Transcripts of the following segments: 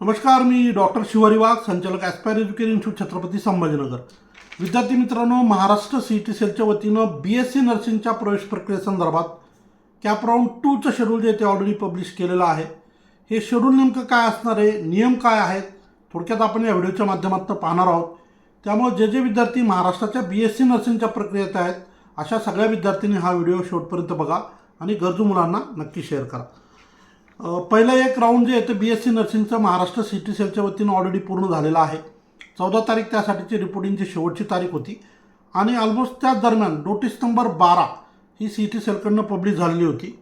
नमस्कार मी डॉक्टर शिवारी वाघ संचालक aspire education institute Chhatrapati Sambhajinagar. विद्यार्थी मित्रांनो महाराष्ट्र सी टी सेलच्या वतीनं बी एस सी नर्सिंगच्या प्रवेश प्रक्रियेसंदर्भात कॅप राऊंड टूचं शेड्यूल जे ते ऑलरेडी पब्लिश केलेलं आहे. हे शेड्यूल नेमकं काय असणार आहे? नियम काय आहेत? थोडक्यात आपण या व्हिडिओच्या माध्यमातून पाहणार आहोत. त्यामुळे जे जे विद्यार्थी महाराष्ट्राच्या बी एस सी नर्सिंगच्या प्रक्रियेत आहेत अशा सगळ्या विद्यार्थ्यांनी हा व्हिडिओ शेवटपर्यंत बघा आणि गरजू मुलांना नक्की शेअर करा. पहिलं एक राऊंड जे आहे ते बी एस सी नर्सिंगचं महाराष्ट्र सी टी सेलच्या वतीनं ऑलरेडी पूर्ण झालेला आहे. चौदा तारीख त्यासाठीची रिपोर्टिंगची शेवटची तारीख होती. आणि ऑलमोस्ट त्याच दरम्यान नोटीस नंबर बारा ही सी टी सेलकडनं पब्लिश झालेली होती.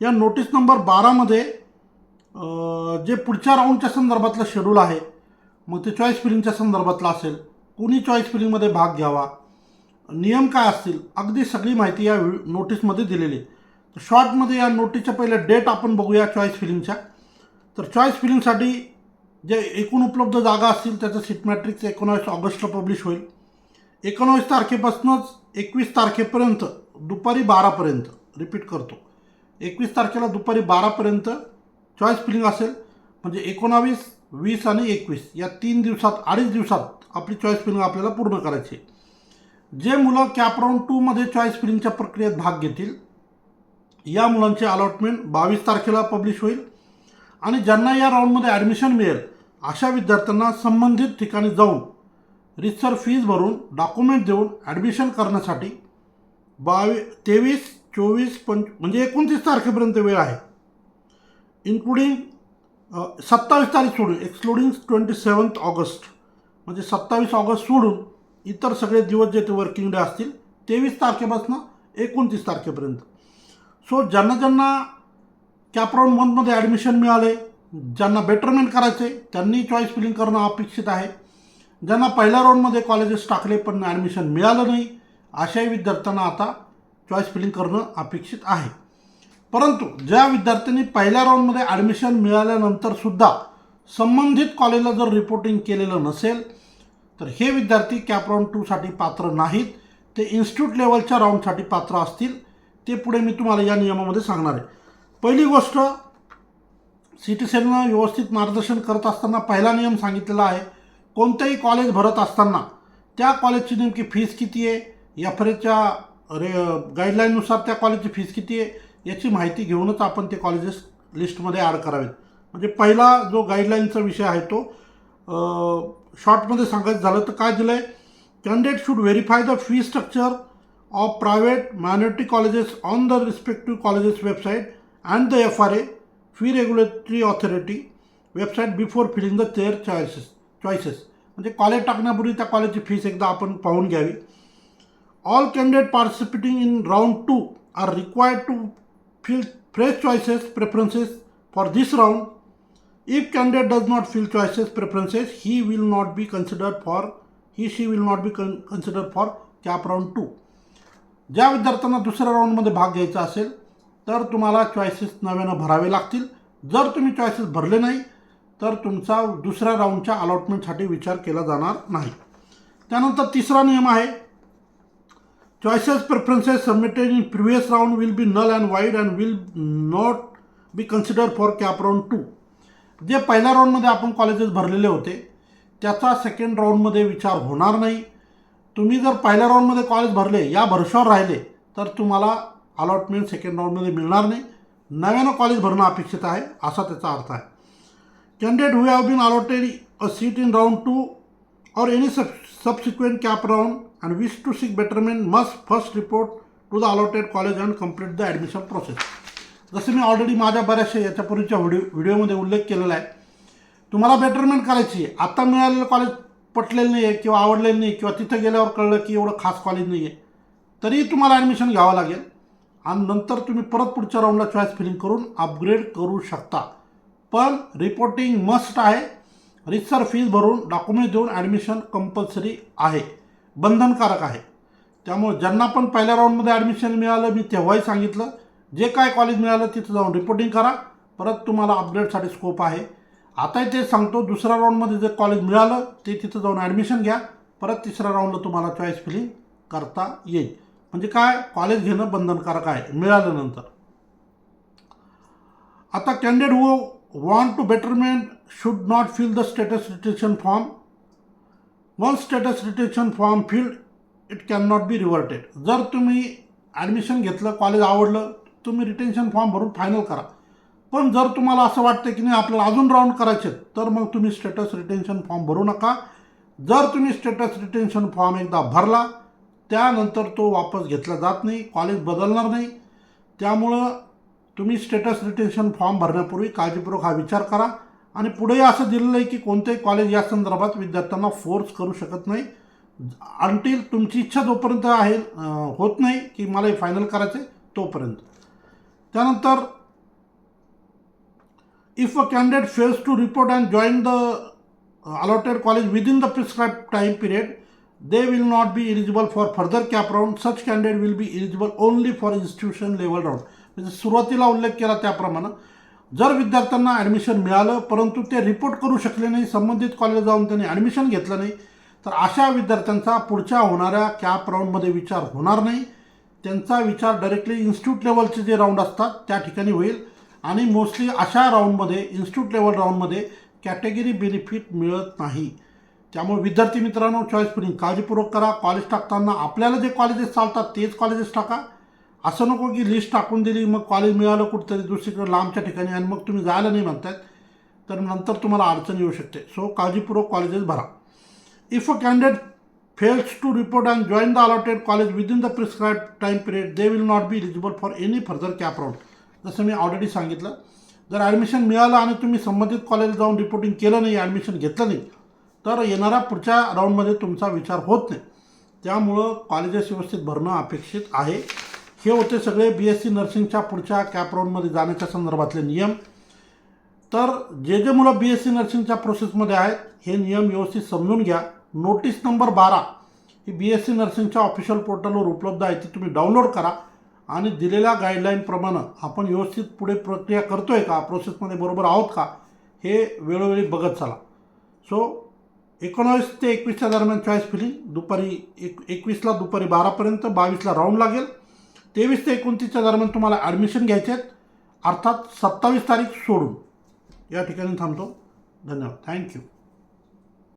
या नोटीस नंबर बारामध्ये जे पुढच्या राऊंडच्या संदर्भातलं शेड्यूल आहे मग ते चॉईस फिलिंगच्या संदर्भातलं असेल कोणी चॉईस फिलिंगमध्ये भाग घ्यावा नियम काय असतील अगदी सगळी माहिती या नोटीसमध्ये दिलेली आहे. शॉर्टमध्ये या नोटीसच्या पहिल्या डेट आपण बघूया चॉईस फिलिंगच्या तर चॉईस फिलिंगसाठी जे एकूण उपलब्ध जागा असतील त्याचं सीट मॅट्रिक्स एकोणावीस ऑगस्टला पब्लिश होईल. एकोणावीस तारखेपासूनच एकवीस तारखेपर्यंत दुपारी बारापर्यंत रिपीट करतो. एकवीस तारखेला दुपारी बारापर्यंत चॉईस फिलिंग असेल. म्हणजे एकोणावीस वीस आणि एकवीस या तीन दिवसात अडीच दिवसात आपली चॉईस फिलिंग आपल्याला पूर्ण करायची जे मुलं कॅप राऊंड टूमध्ये चॉईस फिलिंगच्या प्रक्रियेत भाग घेतील या मुलांचे अलॉटमेंट बावीस तारखेला पब्लिश होईल. आणि ज्यांना या राऊंडमध्ये ॲडमिशन मिळेल अशा विद्यार्थ्यांना संबंधित ठिकाणी जाऊन रितसर फीज भरून डॉक्युमेंट देऊन ॲडमिशन करण्यासाठी बावी तेवीस चोवीस पंच म्हणजे एकोणतीस तारखेपर्यंत वेळ आहे. इन्क्लुडिंग सत्तावीस तारीख सोडून एक्सक्लुडिंग ट्वेंटी सेवन्थ ऑगस्ट म्हणजे सत्तावीस ऑगस्ट सोडून इतर सगळे दिवस जे ते वर्किंग डे असतील तेवीस तारखेपासून एकोणतीस तारखेपर्यंत. सो ज्यांना ज्यांना कॅपराऊंड वनमध्ये ॲडमिशन मिळाले ज्यांना बेटरमेंट करायचे त्यांनी चॉईस फिलिंग करणं अपेक्षित आहे. ज्यांना पहिल्या राऊंडमध्ये कॉलेजेस टाकले पण ॲडमिशन मिळालं नाही अशाही विद्यार्थ्यांना आता चॉईस फिलिंग करणं अपेक्षित आहे. परंतु ज्या विद्यार्थ्यांनी पहिल्या राऊंडमध्ये ॲडमिशन मिळाल्यानंतरसुद्धा संबंधित कॉलेजला जर रिपोर्टिंग केलेलं नसेल तर हे विद्यार्थी कॅप राऊंड टूसाठी पात्र नाहीत. ते इन्स्टिट्यूट लेवलच्या राऊंडसाठी पात्र असतील. ते पुढे मी तुम्हाला या नियमामध्ये सांगणार आहे. पहिली गोष्ट सी टी सेलनं व्यवस्थित मार्गदर्शन करत असताना पहिला नियम सांगितलेला आहे कोणतंही कॉलेज भरत असताना त्या कॉलेजची नेमकी फीस किती आहे एफ एच्या रे गाईडलाईननुसार त्या कॉलेजची फीस किती आहे याची माहिती घेऊनच आपण ते कॉलेजेस लिस्टमध्ये ॲड करावेत. म्हणजे पहिला जो गाईडलाईनचा विषय आहे तो शॉर्टमध्ये सांगायचं झालं तर काय दिलं आहे candidate should verify the fee structure of private minority colleges on the respective colleges website and the F R A fee regulatory authority website before filling the chair choices choices म्हणजे कॉलेज टाकण्यापूर्वी त्या कॉलेजची fees एकदा आपण पाहून घ्यावी. All candidate participating in round two are required to fill fresh choices preferences for this round. If candidate does not fill choices preferences he will not be considered for he she will not be con- considered for cap round 2 ज्या विद्यार्थ्यांना दुसऱ्या राऊंडमध्ये भाग घ्यायचा असेल तर तुम्हाला choices नव्यानं भरावे लागतील. जर तुम्ही चॉईसेस भरले नाही तर तुमचा दुसऱ्या राऊंडच्या अलॉटमेंटसाठी विचार केला जाणार नाही. त्यानंतर तिसरा नियम आहे choices preferences submitted in previous round will be null and void and will not be consider for cap round two जे पहिल्या राऊंडमध्ये आपण कॉलेजेस भरलेले होते त्याचा सेकंड राऊंडमध्ये विचार होणार नाही. तुम्ही जर पहिल्या राऊंडमध्ये कॉलेज भरले या भरशावर राहिले तर तुम्हाला अलॉटमेंट सेकंड राऊंडमध्ये मिळणार नाही. नव्यानं कॉलेज भरणं अपेक्षित आहे असा त्याचा अर्थ आहे. Candidate who have been allotted a seat in round two or any sub subsequent cap round and wish to seek betterment must first report to the allotted college and complete the admission process जसं मी already माझ्या बऱ्याचशा याच्यापूर्वीच्या video व्हिडिओमध्ये उल्लेख केलेला आहे. तुम्हाला betterment करायची आहे. आत्ता मिळालेलं कॉलेज पटलेलं नाही आहे किंवा आवडलेलं नाही किंवा तिथं गेल्यावर कळलं की एवढं खास कॉलेज नाही आहे तरीही तुम्हाला ॲडमिशन घ्यावं लागेल. आणि नंतर तुम्ही परत पुढच्या राऊंडला चॉईस फिलिंग करून अपग्रेड करू शकता. पण रिपोर्टिंग मस्ट आहे. रितसर फीज भरून डॉक्युमेंट देऊन ॲडमिशन कंपल्सरी आहे. बंधनकारक आहे. त्यामुळे ज्यांना पण पहिल्या राऊंडमध्ये ॲडमिशन मिळालं मी तेव्हाही सांगितलं. जे काय कॉलेज मिळालं तिथं जाऊन रिपोर्टिंग करा. परत तुम्हाला अपग्रेडसाठी स्कोप आहे. आताही ते सांगतो दुसऱ्या राऊंडमध्ये जर कॉलेज मिळालं ते तिथं जाऊन ॲडमिशन घ्या. परत तिसऱ्या राऊंडला तुम्हाला चॉईस फिलिंग करता येईल. म्हणजे काय? कॉलेज घेणं बंधनकारक आहे. मिळाल्यानंतर. आता candidate who want to betterment should not fill the status retention form. Once status retention form filled, it cannot be reverted. जर तुम्ही ॲडमिशन घेतलं कॉलेज आवडलं तुम्ही रिटेन्शन फॉर्म भरून फायनल करा. पण जर तुम्हाला असं वाटतं की नाही आपल्याला अजून राऊंड करायचे आहेत, तर मग तुम्ही स्टेटस रिटेन्शन फॉर्म भरू नका. जर तुम्ही स्टेटस रिटेन्शन फॉर्म एकदा भरला त्यानंतर तो वापस घेतला जात नाही कॉलेज बदलणार नाही. त्यामुळं तुम्ही स्टेटस रिटेन्शन फॉर्म भरण्यापूर्वी काळजीपूर्वक हा विचार करा. आणि पुढेही असं दिलेलं आहे की कोणतेही कॉलेज या संदर्भात विद्यार्थ्यांना फोर्स करू शकत नाही. अंटील तुमची इच्छा जोपर्यंत आहे होत नाही की मला हे फायनल करायचं आहे तोपर्यंत. त्यानंतर if a candidate fails to report and join the allotted college within the prescribed time period, they will not be eligible for further cap round. Such candidate will be eligible only for institution level round. म्हणजे सुरुवातीला उल्लेख केला त्याप्रमाणे जर विद्यार्थ्यांना admission मिळालं परंतु ते रिपोर्ट करू शकले नाही संबंधित कॉलेज जाऊन त्यांनी ॲडमिशन घेतलं नाही तर अशा विद्यार्थ्यांचा पुढच्या होणाऱ्या कॅप राऊंडमध्ये विचार होणार नाही त्यांचा विचार डायरेक्टली इन्स्टिट्यूट लेवलचे जे राऊंड असतात त्या ठिकाणी होईल आणि मोस्टली अशा राऊंडमध्ये इन्स्टिट्यूट लेवल राऊंडमध्ये कॅटेगरी बेनिफिट मिळत नाही. त्यामुळे विद्यार्थी मित्रांनो चॉईस फिलिंग काळजीपूर्वक करा. कॉलेज टाकताना आपल्याला जे कॉलेजेस चालतात तेच कॉलेजेस टाका. असं नको की लिस्ट टाकून दिली मग कॉलेज मिळालं कुठेतरी दुसरीकडे लांबच्या ठिकाणी आणि मग तुम्ही जायला नाही म्हणतायत. तर नंतर तुम्हाला अडचण येऊ शकते. सो काळजीपूर्वक कॉलेजेस भरा. If a candidate fails to report and join the allotted college within the prescribe time period they will not be eligible for any further cap round जसं मी ऑलरेडी सांगितलं जर ॲडमिशन मिळालं आणि तुम्ही संबंधित कॉलेज जाऊन रिपोर्टिंग केलं नाही ॲडमिशन घेतलं नाही तर येणाऱ्या पुढच्या राऊंडमध्ये तुमचा विचार होत नाही. त्यामुळं कॉलेजेस व्यवस्थित भरणं अपेक्षित आहे. हे होते सगळे बी एस सी नर्सिंगच्या पुढच्या कॅप राऊंडमध्ये जाण्याच्या संदर्भातले नियम. तर जे जे मुलं बी एस सी नर्सिंगच्या प्रोसेसमध्ये आहेत हे नियम व्यवस्थित समजून घ्या. नोटीस नंबर बारा. ही बी एस सी नर्सिंगच्या ऑफिशियल पोर्टलवर उपलब्ध आहे ती तुम्ही डाउनलोड करा. आणि दिलेल्या गाईडलाईनप्रमाणे आपण व्यवस्थित पुढे प्रक्रिया करतो आहे का प्रोसेसमध्ये बरोबर आहोत का? हे वेळोवेळी बघत चला. सो एकोणावीस ते एकवीसच्या दरम्यान चॉईस फिलिंग दुपारी एक एकवीसला दुपारी बारापर्यंत बावीसला राऊंड लागेल. तेवीस ते एकोणतीसच्या दरम्यान तुम्हाला ॲडमिशन घ्यायचे आहेत. अर्थात सत्तावीस तारीख सोडून. या ठिकाणी थांबतो. धन्यवाद. थँक्यू